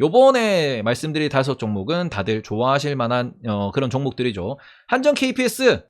요번에 말씀드릴 다섯 종목은 다들 좋아하실 만한 어, 그런 종목들이죠. 한전 KPS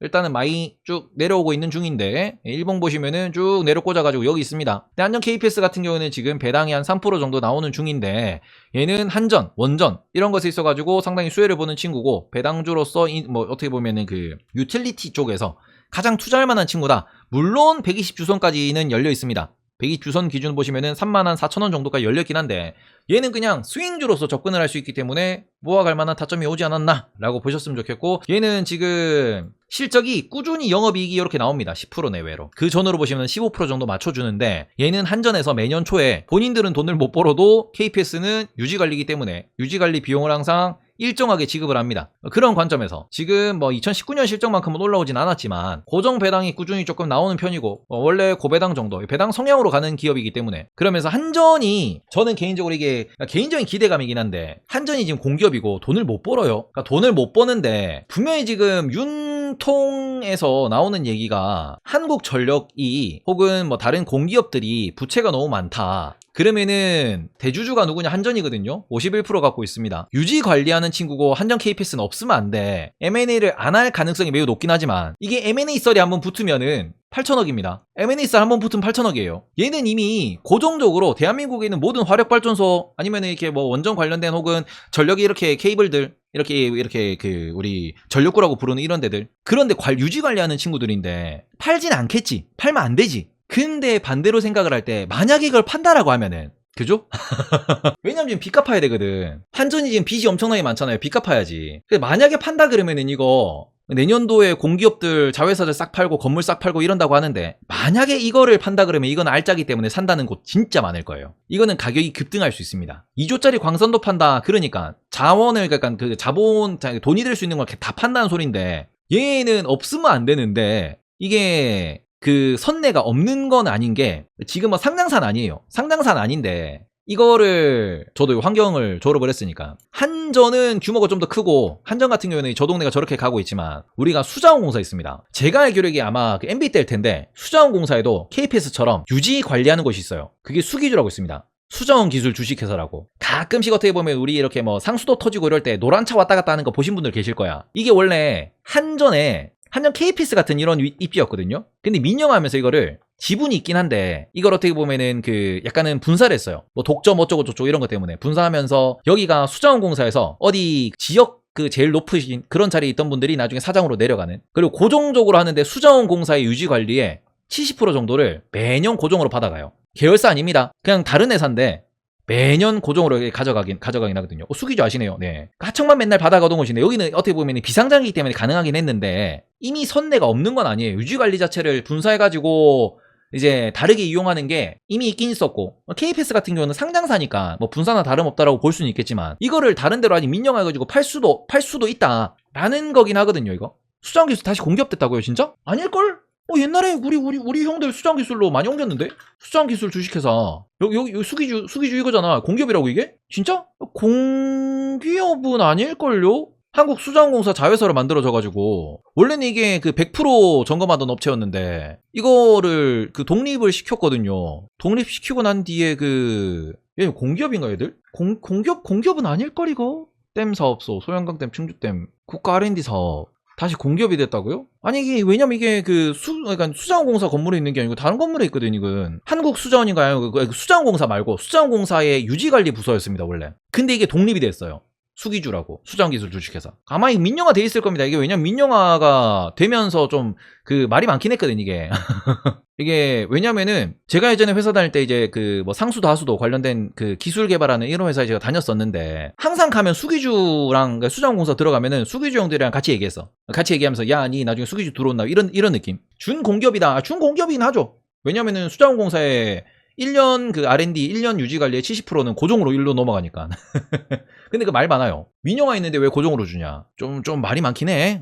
일단은 많이 쭉 내려오고 있는 중인데 일봉 보시면은 쭉 내려 꽂아가지고 여기 있습니다. 근데 한전 KPS 같은 경우는 지금 배당이 한 3% 정도 나오는 중인데 얘는 한전, 원전 이런 것에 있어가지고 상당히 수혜를 보는 친구고 배당주로서 이- 뭐 어떻게 보면은 그 유틸리티 쪽에서 가장 투자할 만한 친구다. 물론 120주선까지는 열려 있습니다. 120주선 기준 보시면은 3만 4천원 정도까지 열렸긴 한데 얘는 그냥 스윙주로서 접근을 할 수 있기 때문에 모아갈 만한 타점이 오지 않았나 라고 보셨으면 좋겠고 얘는 지금 실적이 꾸준히 영업이익이 이렇게 나옵니다 10% 내외로 그 전으로 보시면 15% 정도 맞춰주는데 얘는 한전에서 매년 초에 본인들은 돈을 못 벌어도 KPS는 유지관리이기 때문에 유지관리 비용을 항상 일정하게 지급을 합니다. 그런 관점에서 지금 뭐 2019년 실적만큼은 올라오진 않았지만 고정 배당이 꾸준히 조금 나오는 편이고 어, 원래 고배당 정도 배당 성향으로 가는 기업이기 때문에 그러면서 한전이 저는 개인적으로 이게 개인적인 기대감이긴 한데 한전이 지금 공기업이고 돈을 못 벌어요. 그러니까 돈을 못 버는데 분명히 지금 윤통에서 나오는 얘기가 한국전력이 혹은 뭐 다른 공기업들이 부채가 너무 많다. 그러면은 대주주가 누구냐 한전이거든요. 51% 갖고 있습니다. 유지 관리하는 친구고 한전 KPS는 없으면 안 돼. M&A를 안 할 가능성이 매우 높긴 하지만 이게 M&A 썰이 한번 붙으면은 8천억입니다. M&A 썰 한번 붙으면 8천억이에요. 얘는 이미 고정적으로 대한민국에 있는 모든 화력 발전소 아니면 이렇게 뭐 원전 관련된 혹은 전력이 이렇게 케이블들 이렇게 이렇게 그 우리 전력구라고 부르는 이런 데들 그런데 관 유지 관리하는 친구들인데 팔진 않겠지. 팔면 안 되지. 근데 반대로 생각을 할 때 만약에 이걸 판다라고 하면은 그죠? 왜냐면 지금 빚 갚아야 되거든. 한전이 지금 빚이 엄청나게 많잖아요. 빚 갚아야지. 근데 만약에 판다 그러면은 이거 내년도에 공기업들 자회사들 싹 팔고 건물 싹 팔고 이런다고 하는데 만약에 이거를 판다 그러면 이건 알짜기 때문에 산다는 곳 진짜 많을 거예요. 이거는 가격이 급등할 수 있습니다. 2조짜리 광선도 판다. 그러니까 자원을 약간 그 자본 자- 돈이 될 수 있는 걸 다 판다는 소린데 얘는 없으면 안 되는데 이게 그 선내가 없는 건 아닌 게 지금 뭐 상장산 아니에요. 상장산 아닌데 이거를 저도 환경을 졸업을 했으니까 한전은 규모가 좀 더 크고 한전 같은 경우에는 저 동네가 저렇게 가고 있지만 우리가 수자원공사 있습니다. 제가 알기로 이게 아마 그 MB 때일 텐데 수자원공사에도 KPS처럼 유지 관리하는 곳이 있어요. 그게 수기주라고 있습니다. 수자원 기술 주식회사라고 가끔씩 어떻게 보면 우리 이렇게 뭐 상수도 터지고 이럴 때 노란 차 왔다 갔다 하는 거 보신 분들 계실 거야. 이게 원래 한전에 한전 KPS 같은 이런 위- 입지였거든요. 근데 민영화하면서 이거를 지분이 있긴 한데 이걸 어떻게 보면은 그 약간은 분사를 했어요. 뭐 독점 어쩌고 저쩌고 이런 것 때문에 분사하면서 여기가 수자원공사에서 어디 지역 그 제일 높으신 그런 자리에 있던 분들이 나중에 사장으로 내려가는 그리고 고정적으로 하는데 수자원공사의 유지 관리에 70% 정도를 매년 고정으로 받아가요. 계열사 아닙니다. 그냥 다른 회사인데 매년 고정으로 가져가긴 가져가긴 하거든요. 어, 수기주 아시네요. 네. 하청만 맨날 받아가던 곳인데 여기는 어떻게 보면 비상장이기 때문에 가능하긴 했는데 이미 선내가 없는 건 아니에요. 유지 관리 자체를 분사해 가지고 이제 다르게 이용하는 게 이미 있긴 있었고 KPS 같은 경우는 상장사니까 뭐 분사나 다름없다라고 볼 수는 있겠지만 이거를 다른 데로 아직 민영해가지고 팔 수도 팔 수도 있다라는 거긴 하거든요. 이거 수장 기술 다시 공기업됐다고요, 진짜? 아닐걸? 어 옛날에 우리 우리 우리 형들 수장 기술로 많이 옮겼는데 수장 기술 주식회사 여기 여기 수기주 수기주 이거잖아 공기업이라고 이게 진짜 공기업은 아닐걸요? 한국 수자원공사 자회사로 만들어져가지고 원래는 이게 그 100% 점검하던 업체였는데 이거를 그 독립을 시켰거든요. 독립시키고 난 뒤에 그얘 공기업인가 얘들? 공 공기업 공기업은 아닐걸 이거? 댐 사업소 소양강댐 충주댐 국가 R&D 사업 다시 공기업이 됐다고요? 아니 이게 왜냐면 이게 그 수 그러니까 수자원공사 건물에 있는 게 아니고 다른 건물에 있거든 이건 한국 수자원인가요? 그 수자원공사 말고 수자원공사의 유지관리 부서였습니다 원래. 근데 이게 독립이 됐어요. 수기주라고 수자원기술 주식회사. 가만히 민영화 돼 있을 겁니다. 이게 왜냐면 민영화가 되면서 좀 그 말이 많긴 했거든 이게. 이게 왜냐면은 제가 예전에 회사 다닐 때 이제 그 뭐 상수도 하수도 관련된 그 기술 개발하는 이런 회사에 제가 다녔었는데 항상 가면 수기주랑 그러니까 수자원공사 들어가면은 수기주 형들이랑 같이 얘기했어 같이 얘기하면서 야니 나중에 수기주 들어온다. 이런 이런 느낌. 준 공기업이다. 아, 준 공기업이긴 하죠. 왜냐면은 수자원공사에 1년 그 R&D 1년 유지 관리의 70%는 고정으로 일로 넘어가니까. 근데 그 말 많아요. 민영화 있는데 왜 고정으로 주냐? 좀 좀 말이 많긴 해.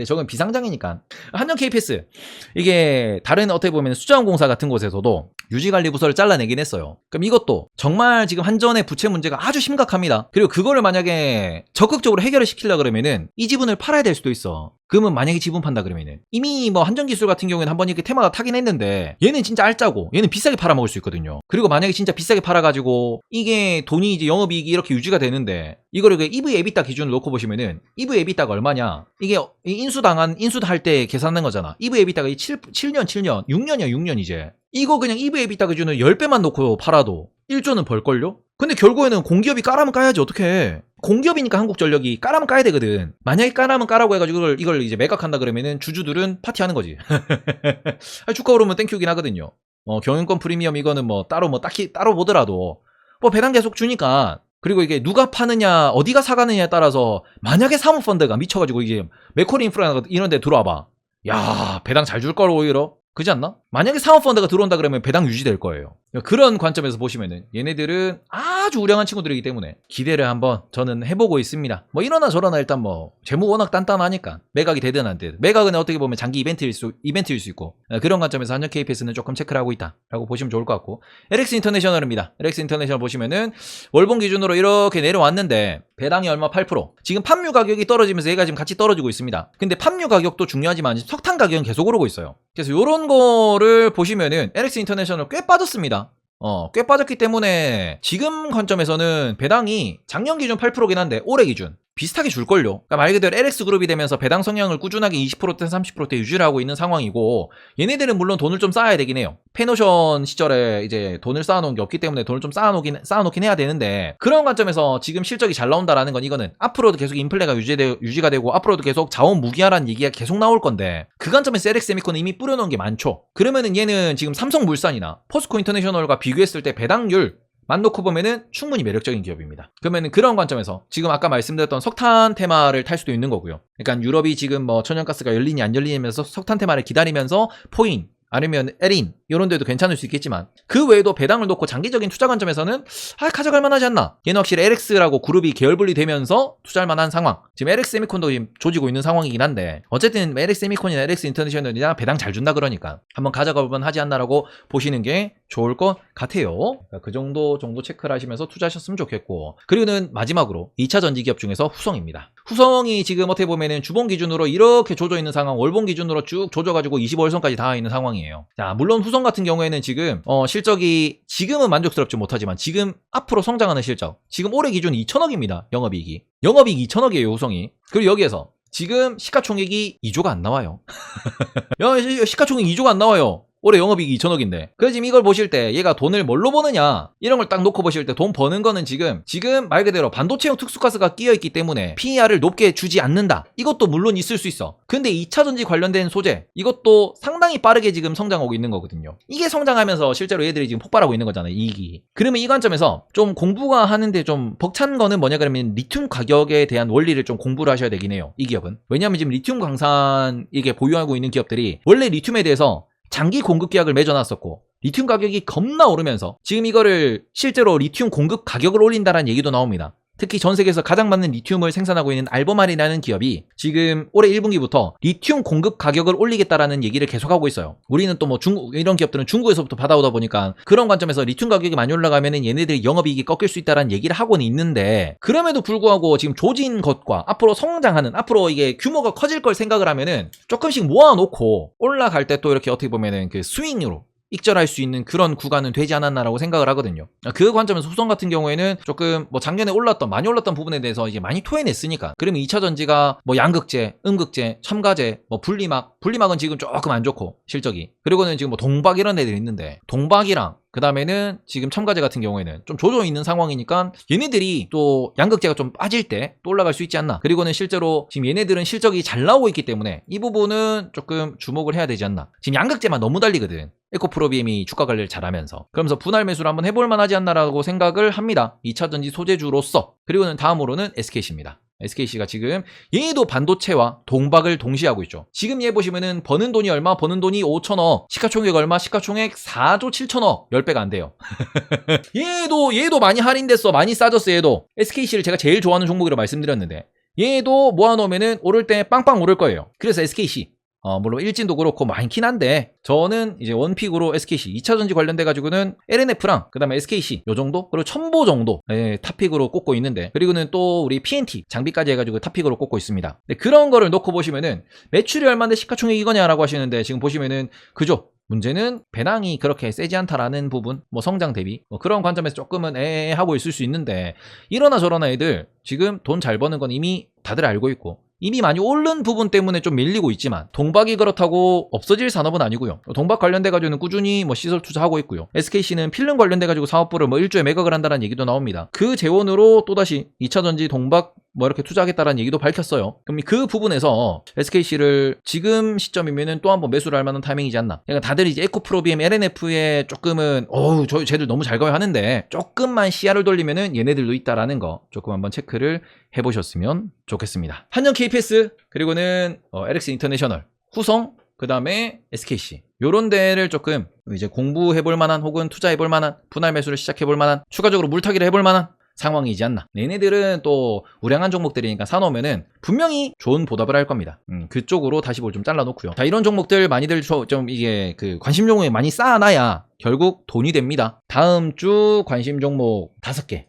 예. 네, 저건 비상장이니까. 한정 KPS. 이게 다른 어떻게 보면 수자원공사 같은 곳에서도 유지관리 부서를 잘라내긴 했어요. 그럼 이것도 정말 지금 한전의 부채 문제가 아주 심각합니다. 그리고 그거를 만약에 적극적으로 해결을 시키려 그러면은 이 지분을 팔아야 될 수도 있어. 그러면 만약에 지분 판다 그러면은 이미 뭐 한전기술 같은 경우에는 한 번 이렇게 테마가 타긴 했는데 얘는 진짜 알짜고 얘는 비싸게 팔아먹을 수 있거든요. 그리고 만약에 진짜 비싸게 팔아가지고 이게 돈이 이제 영업이익이 이렇게 유지가 되는데 이거를 그 EV 에비타 기준을 놓고 보시면은 EV 에비타가 얼마냐? 이게 이 인수당한 인수할 때 계산한 거잖아. EV 에비타가 7, 7년 7년 6년이야 6년 이제. 이거 그냥 EV 에비타 기준을 10배만 놓고 팔아도 1조는 벌걸요? 근데 결국에는 공기업이 까라면 까야지 어떻게 공기업이니까 한국전력이 까라면 까야 되거든 만약에 까라면 까라고 해가지고 이걸, 이걸 이제 매각한다 그러면은 주주들은 파티하는 거지 주가 오르면 땡큐긴 하거든요 어, 경영권 프리미엄 이거는 뭐 따로 뭐 딱히 따로 보더라도 뭐 배당 계속 주니까 그리고 이게 누가 파느냐 어디가 사가느냐에 따라서 만약에 사모펀드가 미쳐가지고 이게 메코리 인프라 이런 데 들어와봐 야 배당 잘 줄 걸 오히려 그지 않나? 만약에 사모펀드가 들어온다 그러면 배당 유지될 거예요. 그런 관점에서 보시면은 얘네들은 아주 우량한 친구들이기 때문에 기대를 한번 저는 해보고 있습니다. 뭐 이러나 저러나 일단 뭐 재무 워낙 단단하니까 매각이 되든 안 되든 매각은 어떻게 보면 장기 이벤트일 수 이벤트일 수 있고 어, 그런 관점에서 한전 KPS는 조금 체크를 하고 있다라고 보시면 좋을 것 같고 LX 인터내셔널입니다. LX 인터내셔널 보시면은 월봉 기준으로 이렇게 내려왔는데 배당이 얼마 8% 지금 판유 가격이 떨어지면서 얘가 지금 같이 떨어지고 있습니다. 근데 판유 가격도 중요하지만 석탄 가격은 계속 오르고 있어요. 그래서 이런 거를 보시면은 LX 인터내셔널 꽤 빠졌습니다. 어, 꽤 빠졌기 때문에 지금 관점에서는 배당이 작년 기준 8%긴 한데 올해 기준 비슷하게 줄걸요. 그러니까 말 그대로 LX 그룹이 되면서 배당 성향을 꾸준하게 20%대 30%대 유지를 하고 있는 상황이고 얘네들은 물론 돈을 좀 쌓아야 되긴 해요. 페노션 시절에 이제 돈을 쌓아놓은 게 없기 때문에 돈을 좀 쌓아놓긴 쌓아놓긴 해야 되는데 그런 관점에서 지금 실적이 잘 나온다라는 건 이거는 앞으로도 계속 인플레가 유지되, 유지가 되고 앞으로도 계속 자원 무기화라는 얘기가 계속 나올 건데 그 관점에서 LX 세미콘은 이미 뿌려놓은 게 많죠. 그러면은 얘는 지금 삼성물산이나 포스코 인터내셔널과 비교했을 때 배당률 만 놓고 보면은 충분히 매력적인 기업입니다. 그러면은 그런 관점에서 지금 아까 말씀드렸던 석탄 테마를 탈 수도 있는 거고요. 그러니까 유럽이 지금 뭐 천연가스가 열리니 안 열리면서 석탄 테마를 기다리면서 포인 아니면 에린 이런 데도 괜찮을 수 있겠지만 그 외에도 배당을 놓고 장기적인 투자 관점에서는 아 가져갈 만하지 않나 얘는 확실히 LX라고 그룹이 계열 분리 되면서 투자할 만한 상황 지금 LX 세미콘도 지금 조지고 있는 상황이긴 한데 어쨌든 LX 세미콘이나 LX 인터내셔널이나 배당 잘 준다 그러니까 한번 가져가 보면 하지 않나라고 보시는 게 좋을 것 같아요. 그러니까 그 정도 정도 체크를 하시면서 투자하셨으면 좋겠고. 그리고는 마지막으로 2차 전지 기업 중에서 후성입니다. 후성이 지금 어떻게 보면은 주봉 기준으로 이렇게 조져 있는 상황 월봉 기준으로 쭉 조져 가지고 25일선까지 닿아 있는 상황이에요. 자 물론 후성 같은 경우에는 지금 어, 실적이 지금은 만족스럽지 못하지만 지금 앞으로 성장하는 실적. 지금 올해 기준 2천억입니다 영업이익이. 영업이익 2천억이에요 후성이. 그리고 여기에서 지금 시가총액이 2조가 안 나와요. 야, 시- 시가총액 2조가 안 나와요 올해 영업이익이 2천억인데. 그래서 지금 이걸 보실 때 얘가 돈을 뭘로 버느냐 이런 걸 딱 놓고 보실 때 돈 버는 거는 지금 지금 말 그대로 반도체용 특수가스가 끼어 있기 때문에 PER을 높게 주지 않는다. 이것도 물론 있을 수 있어. 근데 2차 전지 관련된 소재 이것도 상당히 빠르게 지금 성장하고 있는 거거든요. 이게 성장하면서 실제로 얘들이 지금 폭발하고 있는 거잖아요. 이익이. 그러면 이 관점에서 좀 공부가 하는데 좀 벅찬 거는 뭐냐 그러면 리튬 가격에 대한 원리를 좀 공부를 하셔야 되긴 해요. 이 기업은. 왜냐하면 지금 리튬 광산 이게 보유하고 있는 기업들이 원래 리튬에 대해서 장기 공급 계약을 맺어놨었고 리튬 가격이 겁나 오르면서 지금 이거를 실제로 리튬 공급 가격을 올린다는 얘기도 나옵니다. 특히 전 세계에서 가장 많은 리튬을 생산하고 있는 알버말이라는 기업이 지금 올해 1분기부터 리튬 공급 가격을 올리겠다라는 얘기를 계속하고 있어요. 우리는 또 뭐 중국 이런 기업들은 중국에서부터 받아오다 보니까 그런 관점에서 리튬 가격이 많이 올라가면은 얘네들이 영업이익이 꺾일 수 있다라는 얘기를 하고는 있는데 그럼에도 불구하고 지금 조진 것과 앞으로 성장하는 앞으로 이게 규모가 커질 걸 생각을 하면은 조금씩 모아놓고 올라갈 때 또 이렇게 어떻게 보면은 그 스윙으로 익절할 수 있는 그런 구간은 되지 않았나라고 생각을 하거든요. 그 관점에서 후성 같은 경우에는 조금 뭐 작년에 올랐던 많이 올랐던 부분에 대해서 이제 많이 토해냈으니까 그러면 2차 전지가 뭐 양극재, 음극재, 첨가재, 뭐 분리막, 분리막은 지금 조금 안 좋고 실적이 그리고는 지금 뭐 동박 이런 애들이 있는데 동박이랑 그 다음에는 지금 첨가제 같은 경우에는 좀 조져 있는 상황이니까 얘네들이 또 양극재가 좀 빠질 때 또 올라갈 수 있지 않나. 그리고는 실제로 지금 얘네들은 실적이 잘 나오고 있기 때문에 이 부분은 조금 주목을 해야 되지 않나. 지금 양극재만 너무 달리거든. 에코프로비엠이 주가 관리를 잘하면서. 그러면서 분할 매수를 한번 해볼 만하지 않나라고 생각을 합니다. 2차 전지 소재주로서. 그리고는 다음으로는 SKC입니다. SKC가 지금 얘도 반도체와 동박을 동시에 하고 있죠. 지금 얘 보시면은 버는 돈이 얼마? 버는 돈이 5천억. 시가총액 얼마? 시가총액 4조 7천억. 10배가 안 돼요. 얘도 얘도 많이 할인됐어. 많이 싸졌어 얘도. SKC를 제가 제일 좋아하는 종목이라고 말씀드렸는데 얘도 모아놓으면은 오를 때 빵빵 오를 거예요. 그래서 SKC. 어, 물론 일진도 그렇고 많긴 한데 저는 이제 원픽으로 SKC 2차 전지 관련돼 가지고는 LNF랑 그 다음에 SKC 요 정도 그리고 첨보 정도 예, 탑픽으로 꼽고 있는데 그리고는 또 우리 PNT 장비까지 해가지고 탑픽으로 꼽고 있습니다. 그런 거를 놓고 보시면은 매출이 얼마인데 시가총액 이거냐라고 하시는데 지금 보시면은 그죠? 문제는 배당이 그렇게 세지 않다라는 부분, 뭐 성장 대비 뭐 그런 관점에서 조금은 애하고 있을 수 있는데 이러나 저러나 애들 지금 돈 잘 버는 건 이미 다들 알고 있고 이미 많이 오른 부분 때문에 좀 밀리고 있지만 동박이 그렇다고 없어질 산업은 아니고요. 동박 관련돼 가지고는 꾸준히 뭐 시설 투자하고 있고요. SKC는 필름 관련돼 가지고 사업부를 뭐 일조에 매각을 한다는 얘기도 나옵니다. 그 재원으로 또다시 2차 전지 동박 뭐 이렇게 투자하겠다라는 얘기도 밝혔어요. 그럼 그 부분에서 SKC를 지금 시점이면은 또 한번 매수를 할 만한 타이밍이지 않나. 그러니까 다들 이제 에코프로비엠 LNF에 조금은 어우 저 쟤들 너무 잘 가요 하는데 조금만 시야를 돌리면은 얘네들도 있다라는 거 조금 한번 체크를 해보셨으면 좋겠습니다. 한영 KPS 그리고는 어, LX 인터내셔널 후성 그 다음에 SKC 요런 데를 조금 이제 공부해볼 만한 혹은 투자해볼 만한 분할 매수를 시작해볼 만한 추가적으로 물타기를 해볼 만한 상황이지 않나. 얘네들은 또 우량한 종목들이니까 사놓으면은 분명히 좋은 보답을 할 겁니다. 음, 그쪽으로 다시 볼 좀 잘라놓고요. 자, 이런 종목들 많이들 저- 좀 이게 그 관심 종목에 많이 쌓아놔야 결국 돈이 됩니다. 다음 주 관심 종목 다섯 개